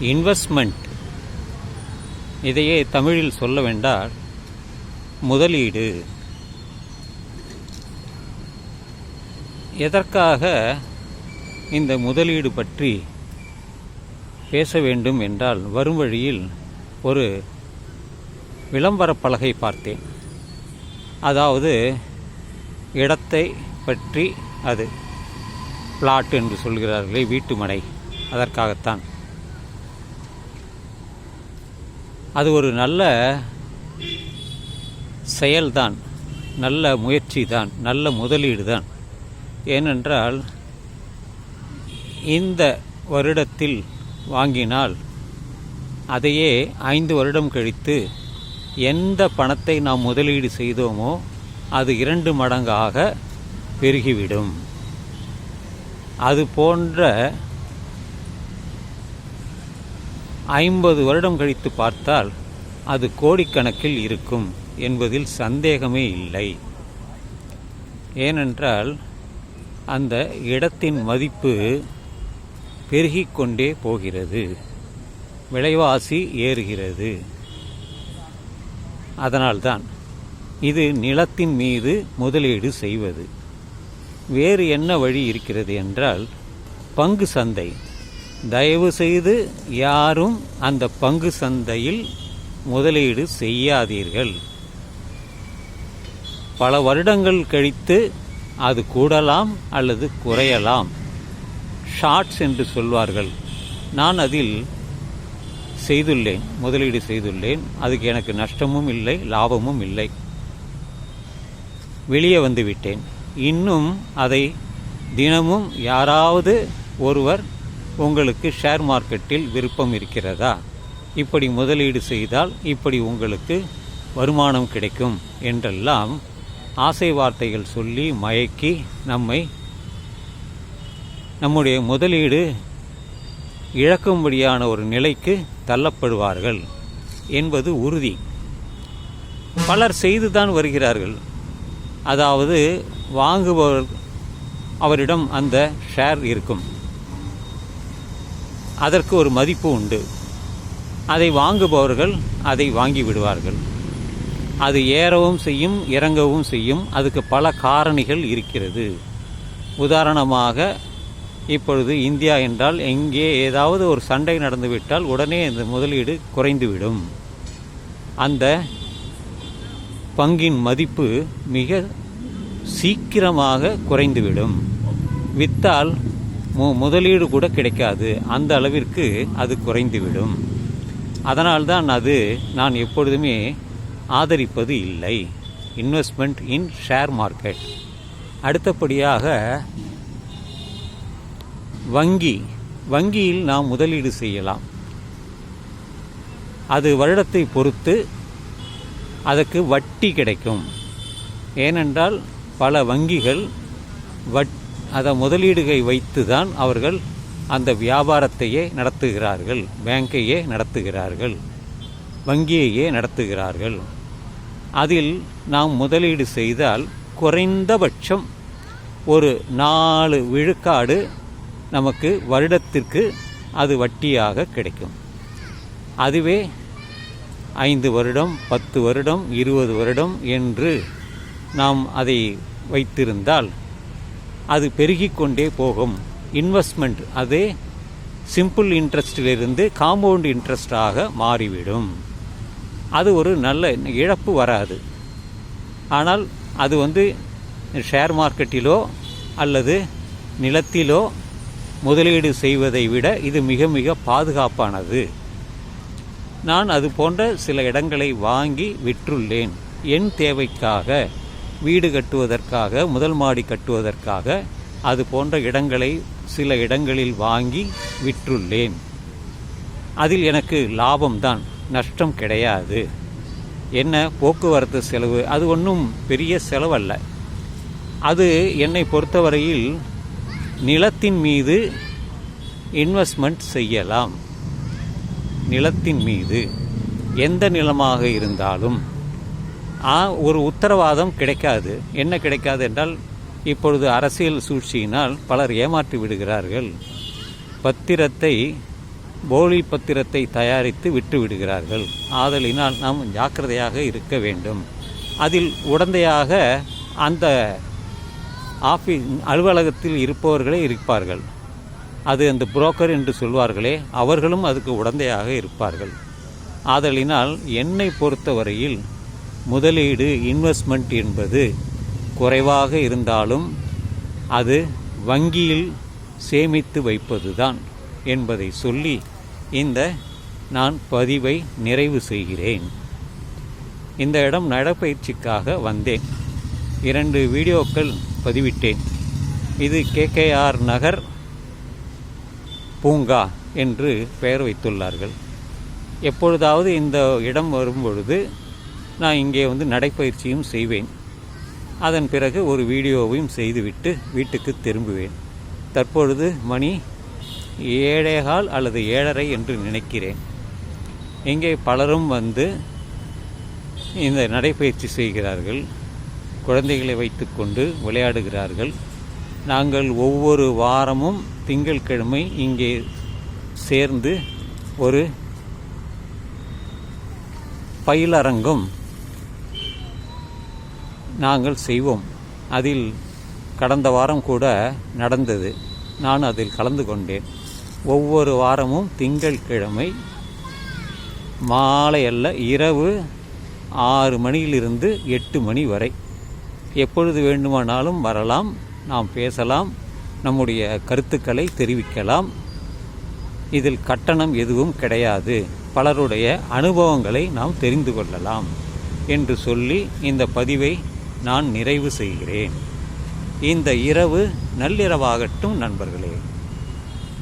Investment. இதையே தமிழில் சொல்ல வேண்டால் முதலீடு. எதற்காக இந்த முதலீடு பற்றி பேச வேண்டும் என்றால் வரும் வழியில் ஒரு விளம்பர பலகை பார்த்தேன். அதாவது இடத்தை பற்றி அது. பிளாட் என்று சொல்கிறார்களே வீட்டு மனை. அதற்காகத்தான். அது ஒரு நல்ல செயல்தான் நல்ல முயற்சி தான் நல்ல முதலீடு தான் ஏனென்றால் இந்த வருடத்தில் வாங்கினால் அதையே ஐந்து வருடம் கழித்து எந்த பணத்தை நாம் முதலீடு செய்தோமோ அது இரண்டு மடங்காக பெருகிவிடும். அது போன்ற ஐம்பது வருடம் கழித்து பார்த்தால் அது கோடிக்கணக்கில் இருக்கும் என்பதில் சந்தேகமே இல்லை. ஏனென்றால் அந்த இடத்தின் மதிப்பு பெருகிக்கொண்டே போகிறது. விலைவாசி ஏறுகிறது. அதனால்தான் இது நிலத்தின் மீது முதலீடு செய்வது. வேறு என்ன வழி இருக்கிறது என்றால் பங்கு சந்தை. தயவு செய்து யாரும் அந்த பங்கு சந்தையில் முதலீடு செய்யாதீர்கள். பல வருடங்கள் கழித்து அது கூடலாம் அல்லது குறையலாம். ஷார்ட்ஸ் என்று சொல்வார்கள். நான் அதில் செய்துள்ளேன் முதலீடு செய்துள்ளேன். அதுக்கு எனக்கு நஷ்டமும் இல்லை லாபமும் இல்லை. வெளியே வந்துவிட்டேன் இன்னும் அதை தினமும் யாராவது ஒருவர் உங்களுக்கு ஷேர் மார்க்கெட்டில் விருப்பம் இருக்கிறதா? இப்படி முதலீடு செய்தால் இப்படி உங்களுக்கு வருமானம் கிடைக்கும் என்றெல்லாம் ஆசை வார்த்தைகள் சொல்லி மயக்கி நம்மை நம்முடைய முதலீடு இழக்கும்படியான ஒரு நிலைக்கு தள்ளப்படுவார்கள் என்பது உறுதி. பலர் செய்துதான் வருகிறார்கள். அதாவது வாங்குபவர் அவரிடம் அந்த ஷேர் இருக்கும். அதற்கு ஒரு மதிப்பு உண்டு. அதை வாங்குபவர்கள் அதை வாங்கி விடுவார்கள். அது ஏறவும் செய்யும் இறங்கவும் செய்யும். அதுக்கு பல காரணிகள் இருக்கிறது. உதாரணமாக இப்பொழுது இந்தியா என்றால் எங்கே ஏதாவது ஒரு சண்டை நடந்துவிட்டால் உடனே இந்த முதலீடு குறைந்துவிடும். அந்த பங்கின் மதிப்பு மிக சீக்கிரமாக குறைந்துவிடும். வித்தால் முதலீடு கூட கிடைக்காது. அந்த அளவிற்கு அது குறைந்துவிடும். அதனால்தான் அது நான் எப்பொழுதுமே ஆதரிப்பது இல்லை. இன்வெஸ்ட்மெண்ட் இன் ஷேர் மார்க்கெட் அடுத்தபடியாக வங்கி. வங்கியில் நாம் முதலீடு செய்யலாம். அது வருடத்தை பொறுத்து அதற்கு வட்டி கிடைக்கும். ஏனென்றால் பல வங்கிகள் வட்டி அதை முதலீடுகை வைத்து தான் அவர்கள் அந்த வியாபாரத்தையே நடத்துகிறார்கள் பேங்கையே நடத்துகிறார்கள் வங்கியையே நடத்துகிறார்கள். அதில் நாம் முதலீடு செய்தால் குறைந்தபட்சம் ஒரு நாலு விழுக்காடு நமக்கு வருடத்திற்கு அது வட்டியாக கிடைக்கும். அதுவே ஐந்து வருடம் பத்து வருடம் இருபது வருடம் என்று நாம் அதை வைத்திருந்தால் அது பெருகிக்கொண்டே போகும். இன்வெஸ்ட்மெண்ட் அதே சிம்பிள் இன்ட்ரெஸ்டிலிருந்து காம்பவுண்ட் இன்ட்ரெஸ்டாக மாறிவிடும். அது ஒரு நல்ல இழப்பு வராது. ஆனால் அது வந்து ஷேர் மார்க்கெட்டிலோ அல்லது நிலத்திலோ முதலீடு செய்வதை விட இது மிக மிக பாதுகாப்பானது. நான் அது போன்ற சில இடங்களை வாங்கி விற்றுள்ளேன். என் தேவைக்காக வீடு கட்டுவதற்காக முதல் மாடி கட்டுவதற்காக அது போன்ற இடங்களை சில இடங்களில் வாங்கி விற்றுள்ளேன். அதில் எனக்கு லாபம்தான் நஷ்டம் கிடையாது. என்ன போக்குவரத்து செலவு? அது ஒன்றும் பெரிய செலவல்ல. அது என்னை பொறுத்தவரையில் நிலத்தின் மீது இன்வெஸ்ட்மெண்ட் செய்யலாம். நிலத்தின் மீது எந்த நிலமாக இருந்தாலும் ஒரு உத்தரவாதம் கிடைக்காது. என்ன கிடைக்காது என்றால் இப்பொழுது அரசியல் சூழ்ச்சியினால் பலர் ஏமாற்றி விடுகிறார்கள். பத்திரத்தை போலி பத்திரத்தை தயாரித்து விட்டு விடுகிறார்கள். ஆதலினால் நாம் ஜாக்கிரதையாக இருக்க வேண்டும். அதில் உடந்தையாக அந்த ஆஃபீஸ் அலுவலகத்தில் இருப்பவர்களே இருப்பார்கள். அது அந்த புரோக்கர் என்று சொல்வார்களே அவர்களும் அதுக்கு உடந்தையாக இருப்பார்கள். ஆதலினால் என்னை பொறுத்தவரையில் முதலீடு இன்வெஸ்ட்மெண்ட் என்பது குறைவாக இருந்தாலும் அது வங்கியில் சேமித்து வைப்பதுதான் என்பதை சொல்லி இந்த நான் பதிவை நிறைவு செய்கிறேன். இந்த இடம் நடைப்பயிற்சிக்காக வந்தேன். இரண்டு வீடியோக்கள் பதிவிட்டேன். இது கேகேஆர் நகர் பூங்கா என்று பெயர் வைத்துள்ளார்கள். எப்பொழுதாவது இந்த இடம் வரும்பொழுது நான் இங்கே வந்து நடைப்பயிற்சியும் செய்வேன். அதன் பிறகு ஒரு வீடியோவையும் செய்துவிட்டு வீட்டுக்கு திரும்புவேன். தற்பொழுது மணி ஏழேகால் அல்லது ஏழரை என்று நினைக்கிறேன். இங்கே பலரும் வந்து இந்த நடைப்பயிற்சி செய்கிறார்கள். குழந்தைகளை வைத்துக்கொண்டு விளையாடுகிறார்கள். நாங்கள் ஒவ்வொரு வாரமும் திங்கட்கிழமை இங்கே சேர்ந்து ஒரு பயிலரங்கம் நாங்கள் செய்வோம். அதில் கடந்த வாரம் கூட நடந்தது. நான் அதில் கலந்து கொண்டேன். ஒவ்வொரு வாரமும் திங்கட்கிழமை மாலை அல்ல இரவு ஆறு மணியிலிருந்து எட்டு மணி வரை. எப்பொழுது வேண்டுமானாலும் வரலாம். நாம் பேசலாம். நம்முடைய கருத்துக்களை தெரிவிக்கலாம். இதில் கட்டணம் எதுவும் கிடையாது. பலருடைய அனுபவங்களை நாம் தெரிந்து கொள்ளலாம். என்று சொல்லி இந்த பதிவை நான் நிறைவு செய்கிறேன். இந்த இரவு நள்ளிரவாகட்டும் நண்பர்களே.